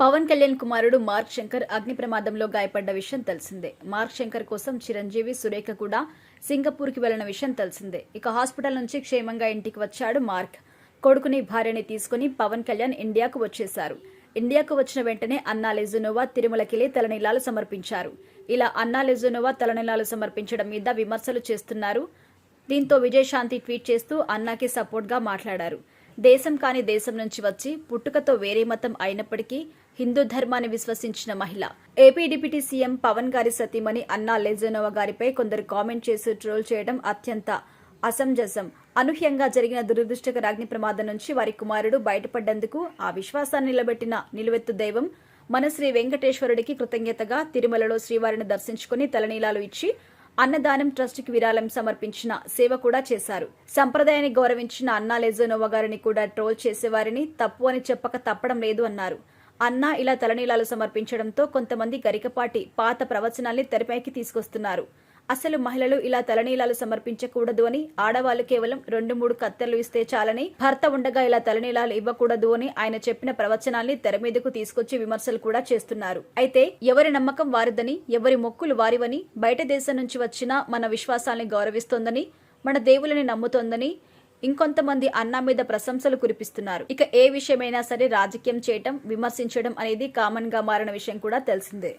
పవన్ కళ్యాణ్ కుమారుడు మార్క్ శంకర్ అగ్ని ప్రమాదంలో గాయపడ్డ విషయం తెలిసిందే. మార్క్ శంకర్ కోసం చిరంజీవి సురేఖ కూడా సింగపూర్కి వెళ్ళిన విషయం తెలిసిందే. ఇక హాస్పిటల్ నుంచి క్షేమంగా ఇంటికి వచ్చాడు మార్క్. కొడుకుని భార్యని తీసుకుని పవన్ కళ్యాణ్ ఇండియాకు వచ్చేశారు. ఇండియాకు వచ్చిన వెంటనే అన్నా లెజునోవా తిరుమలకిలే తలనీలాలు సమర్పించారు. ఇలా అన్నా లెజునోవా తలనీలాలు సమర్పించడం మీద విమర్శలు చేస్తున్నారు. దీంతో విజయశాంతి ట్వీట్ చేస్తూ అన్నాకి సపోర్ట్గా మాట్లాడారు. దేశం కాని దేశం నుంచి వచ్చి పుట్టుకతో వేరే మతం అయినప్పటికీ హిందూ ధర్మాన్ని విశ్వసించిన మహిళ. ఏపీ డిప్యూటీ సీఎం పవన్ గారి సతీమణి అన్నా లెజనోవా గారిపై కొందరు కామెంట్ చేసి ట్రోల్ చేయడం అత్యంత అసంజసం. అనూహ్యంగా జరిగిన దురదృష్టకర అగ్ని ప్రమాదం నుంచి వారి కుమారుడు బయటపడ్డందుకు ఆ విశ్వాసాన్ని నిలబెట్టిన నిలువెత్తు దైవం మన శ్రీ వెంకటేశ్వరుడికి కృతజ్ఞతగా తిరుమలలో శ్రీవారిని దర్శించుకుని తలనీలాలు ఇచ్చి అన్నదానం ట్రస్టుకి విరాళం సమర్పించిన సేవ కూడా చేశారు. సంప్రదాయాన్ని గౌరవించిన అన్నా లెజోనోవా గారిని కూడా ట్రోల్ చేసేవారిని తప్పు అని చెప్పక తప్పడం లేదు అన్నారు. అన్నా ఇలా తలనీలాలు సమర్పించడంతో కొంతమంది గరికపాటి పాత ప్రవచనాల్ని తెరపైకి తీసుకొస్తున్నారు. అసలు మహిళలు ఇలా తలనీలాలు సమర్పించకూడదు అని ఆడవాళ్ళు కేవలం రెండు మూడు కత్తెలు ఇస్తే చాలని భర్త ఉండగా ఇలా తలనీలాలు ఇవ్వకూడదు అని ఆయన చెప్పిన ప్రవచనాల్ని తెర మీదకు తీసుకొచ్చి విమర్శలు కూడా చేస్తున్నారు. అయితే ఎవరి నమ్మకం వారిదని ఎవరి మొక్కులు వారివని బయట దేశం నుంచి వచ్చినా మన విశ్వాసాల్ని గౌరవిస్తోందని మన దేవులని నమ్ముతోందని ఇంకొంతమంది అన్నా మీద ప్రశంసలు కురిపిస్తున్నారు. ఇక ఏ విషయమైనా సరే రాజకీయం చేయటం విమర్శించడం అనేది కామన్గా మారిన విషయం కూడా తెలిసిందే.